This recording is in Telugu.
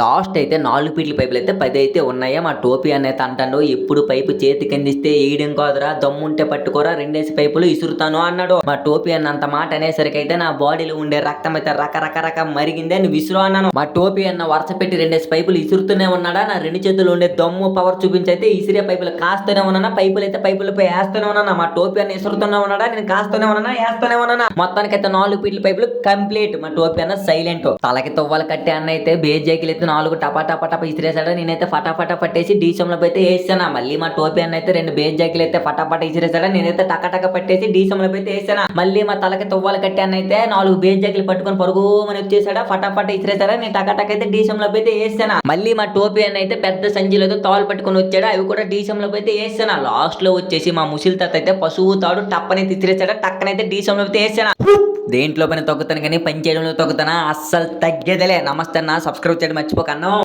లాస్ట్ అయితే నాలుగు ఫీట్ల పైపులు అయితే పది అయితే ఉన్నాయా? మా టోపీ అనేది అంటాడు ఎప్పుడు పైపు చేతికి అందిస్తే వేయడం కాదురా దమ్ముంటే పట్టుకోరా రెండేసి పైపులు ఇసురుతాను అన్నాడు. మా టోపీ అన్నంత మాట అనేసరికి అయితే నా బాడీలో ఉండే రక్తం అయితే రకరకరక మరిగిందే నువ్వు విసురు అన్నాను. మా టోపీ అన్న వరుస పెట్టి రెండేసి పైపులు ఇసురుతూనే ఉన్నాడా? నా రెండు చేతులు ఉండే దమ్ము పవర్ చూపించి అయితే ఇసిరే పైపులు కాస్తూనే ఉన్నానా? పైపులు అయితే పైపులపై వేస్తూనే ఉన్నానా? మా టోపీ అన్న ఇసురుతూనే ఉన్నాడా? నేను కాస్తూనే ఉన్నానా? వేస్తూనే ఉన్నానా? మొత్తానికి అయితే నాలుగు ఫీట్ల పైపులు కంప్లీట్. మా టోపీ అన్న సైలెంట్. తలకి తువ్వలు కట్టే అన్న అయితే బేజాకిలు అయితే నాలుగు టపా టపా టపా ఇసిరేసాడు నేనైతే ఫటాఫటా పట్టేసి డీసంలో అయితే వేసానా? మళ్ళీ మా టోపీ అన్న అయితే రెండు బేజ్ జాకిలు అయితే ఫటాఫట ఇసిరేసాడు నేనైతే టకటక పట్టేసి డీసంలో అయితే వేసాను? మళ్ళీ మా తలకి తువ్వాలు కట్టాను అయితే నాలుగు బేస్ జాకిలు పట్టుకొని పరుగు అని వచ్చేసాడా ఫటాఫట ఇసిరేసాడా నేను టకటక అయితే డీసంలో అయితే వేసానా? మళ్ళీ మా టోపీ అన్న అయితే పెద్ద సంచిలో అయితే తాళ్ళు పట్టుకొని వచ్చాడు. అవి కూడా డీసంలో అయితే వేసాను? లాస్ట్లో వచ్చేసి మా ముసిలి తాత అయితే పశువు తాడు టప్పనైతే ఇసిరేసాడా టక్కనైతే డీసంలో అయితే వేసానా? దేంట్లో పైన తొక్కుతాను కానీ పని చేయడంలో తొక్కుతానా? అస్సలు తగ్గేదలే. నమస్తే అన్న. సబ్స్క్రైబ్ చేయడం época, ¿no?